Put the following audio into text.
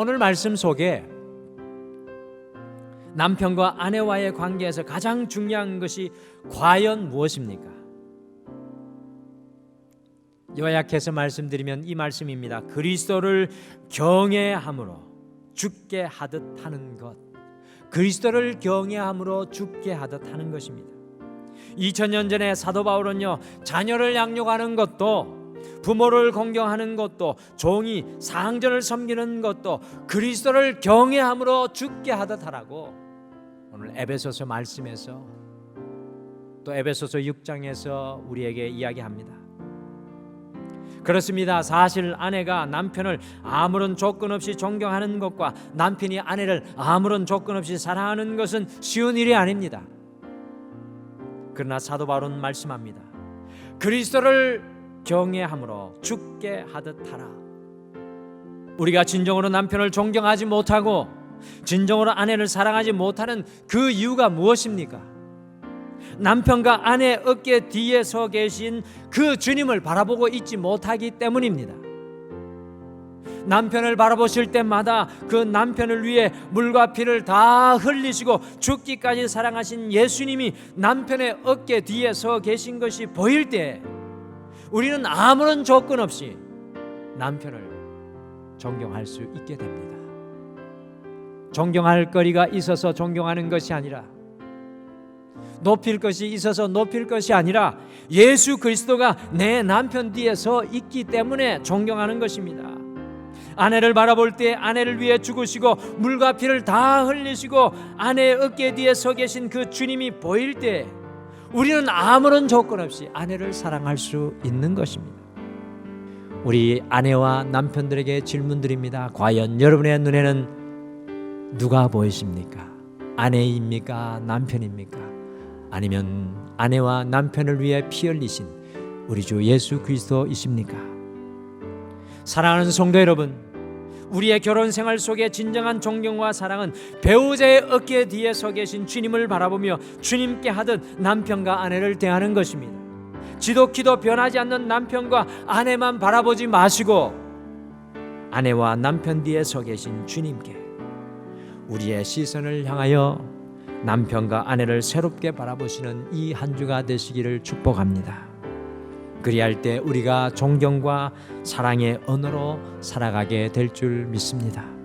오늘 말씀 속에 남편과 아내와의 관계에서 가장 중요한 것이 과연 무엇입니까? 요약해서 말씀드리면 이 말씀입니다. 그리스도를 경외함으로 죽게 하듯 하는 것. 그리스도를 경외함으로 죽게 하듯 하는 것입니다. 2000년 전에 사도 바울은요. 자녀를 양육하는 것도 부모를 공경하는 것도 종이 상전을 섬기는 것도 그리스도를 경외함으로 죽게 하듯 하라고 오늘 에베소서 말씀에서 또 에베소서 6장에서 우리에게 이야기합니다. 그렇습니다. 사실 아내가 남편을 아무런 조건 없이 존경하는 것과 남편이 아내를 아무런 조건 없이 사랑하는 것은 쉬운 일이 아닙니다. 그러나 사도 바울은 말씀합니다. 그리스도를 경외함으로 죽게 하듯 하라. 우리가 진정으로 남편을 존경하지 못하고 진정으로 아내를 사랑하지 못하는 그 이유가 무엇입니까? 남편과 아내 어깨 뒤에 서 계신 그 주님을 바라보고 있지 못하기 때문입니다. 남편을 바라보실 때마다 그 남편을 위해 물과 피를 다 흘리시고 죽기까지 사랑하신 예수님이 남편의 어깨 뒤에 서 계신 것이 보일 때 우리는 아무런 조건 없이 남편을 존경할 수 있게 됩니다. 존경할 거리가 있어서 존경하는 것이 아니라 높일 것이 있어서 높일 것이 아니라 예수 그리스도가 내 남편 뒤에 서 있기 때문에 존경하는 것입니다. 아내를 바라볼 때 아내를 위해 죽으시고 물과 피를 다 흘리시고 아내의 어깨 뒤에 서 계신 그 주님이 보일 때 우리는 아무런 조건 없이 아내를 사랑할 수 있는 것입니다. 우리 아내와 남편들에게 질문드립니다. 과연 여러분의 눈에는 누가 보이십니까? 아내입니까? 남편입니까? 아니면 아내와 남편을 위해 피 흘리신 우리 주 예수 그리스도이십니까? 사랑하는 성도 여러분, 우리의 결혼 생활 속에 진정한 존경과 사랑은 배우자의 어깨 뒤에 서 계신 주님을 바라보며 주님께 하듯 남편과 아내를 대하는 것입니다. 지독히도 변하지 않는 남편과 아내만 바라보지 마시고 아내와 남편 뒤에 서 계신 주님께 우리의 시선을 향하여 남편과 아내를 새롭게 바라보시는 이 한 주가 되시기를 축복합니다. 그리할 때 우리가 존경과 사랑의 언어로 살아가게 될 줄 믿습니다.